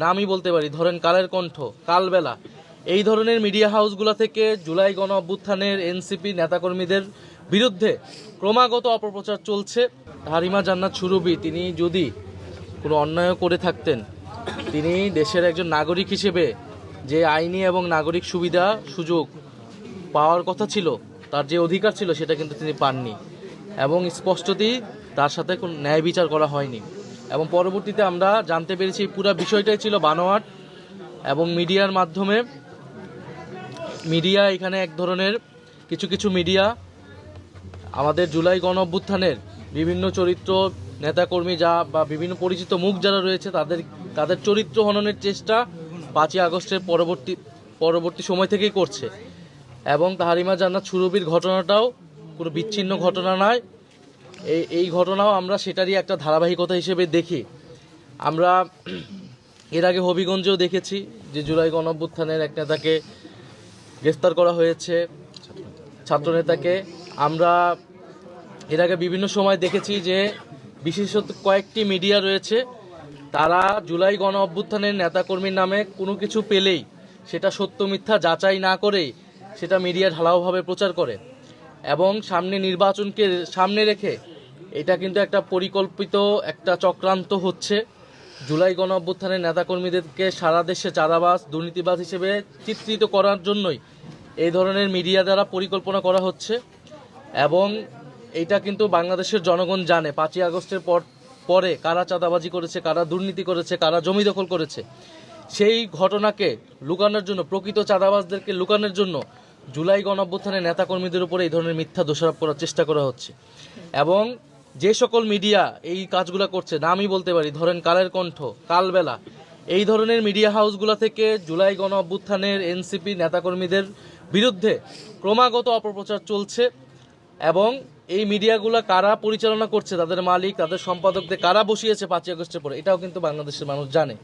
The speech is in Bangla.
নামই বলতে পারি, ধরেন কালের কণ্ঠ, কালবেলা। এই ধরনের মিডিয়া হাউসগুলো থেকে জুলাই গণ অভ্যুত্থানের এনসিপি নেতাকর্মীদের বিরুদ্ধে ক্রমাগত অপপ্রচার চলছে। হারিমা জান্নাত সুরভি, তিনি যদি কোনো অন্যায় করে থাকতেন, তিনি দেশের একজন নাগরিক হিসেবে যে আইনি এবং নাগরিক সুবিধা, সুযোগ পাওয়ার কথা ছিল, তার যে অধিকার ছিল, সেটা কিন্তু তিনি পাননি। এবং স্পষ্টতই তার সাথে কোনো ন্যায় বিচার করা হয়নি। এবং পরবর্তীতে আমরা জানতে পেরেছি পুরো বিষয়টাই ছিল বানোয়াট এবং মিডিয়ার মাধ্যমে। মিডিয়া এখানে এক ধরনের কিছু কিছু মিডিয়া আমাদের জুলাই গণ অভ্যুত্থানের বিভিন্ন চরিত্র নেতাকর্মী যা বা বিভিন্ন পরিচিত মুখ যারা রয়েছে তাদের তাদের চরিত্র হননের চেষ্টা পাঁচই আগস্টের পরবর্তী পরবর্তী সময় থেকেই করছে। এবং তাহারিমা জান্নাত সুরবির ঘটনাটাও কোনো বিচ্ছিন্ন ঘটনা নয়। এই এই ঘটনাও আমরা সেটারই একটা ধারাবাহিকতা হিসেবে দেখি। আমরা এর আগে হবিগঞ্জেও দেখেছি যে জুলাই গণ অভ্যুত্থানের এক নেতাকে গ্রেফতার করা হয়েছে, ছাত্রনেতাকে। আমরা এর আগে বিভিন্ন সময় দেখেছি যে বিশেষত কয়েকটি মিডিয়া রয়েছে, তারা জুলাই গণ অভ্যুত্থানের নেতাকর্মীর নামে কোনো কিছু পেলেই, সেটা সত্য মিথ্যা যাচাই না করেই সেটা মিডিয়া ঢালাওভাবে প্রচার করে এবং সামনে নির্বাচনকে সামনে রেখে এটা কিন্তু একটা পরিকল্পিত একটা চক্রান্ত হচ্ছে। জুলাই গণ অভ্যুত্থানের নেতাকর্মীদেরকে সারা দেশে চাঁদাবাস দুর্নীতিবাজ হিসেবে চিত্রিত করার জন্যই এই ধরনের মিডিয়া দ্বারা পরিকল্পনা করা হচ্ছে এবং এটা কিন্তু বাংলাদেশের জনগণ জানে। পাঁচই আগস্টের পর, পরে কারা চাঁদাবাজি করেছে, কারা দুর্নীতি করেছে, কারা জমি দখল করেছে, সেই ঘটনাকে লুকানোর জন্য, প্রকৃত চাঁদাবাজদেরকে লুকানোর জন্য জুলাই গণ অভ্যুত্থানের নেতাকর্মীদের উপরে এই ধরনের মিথ্যা দোষারোপ করার চেষ্টা করা হচ্ছে। এবং যে সকল মিডিয়া এই কাজগুলো করছে, নামই বলতে পারি, ধরেন কালের কণ্ঠ, কালবেলা, এই ধরনের মিডিয়া হাউসগুলো থেকে জুলাই গণ অভ্যুত্থানের এনসিপি নেতাকর্মীদের বিরুদ্ধে ক্রমাগত অপপ্রচার চলছে এবং এই মিডিয়াগুলো কারা পরিচালনা করছে, তাদের মালিক, তাদের সম্পাদকদের কারা বসিয়েছে পাঁচই আগস্টের পরে, এটাও কিন্তু বাংলাদেশের মানুষ জানে।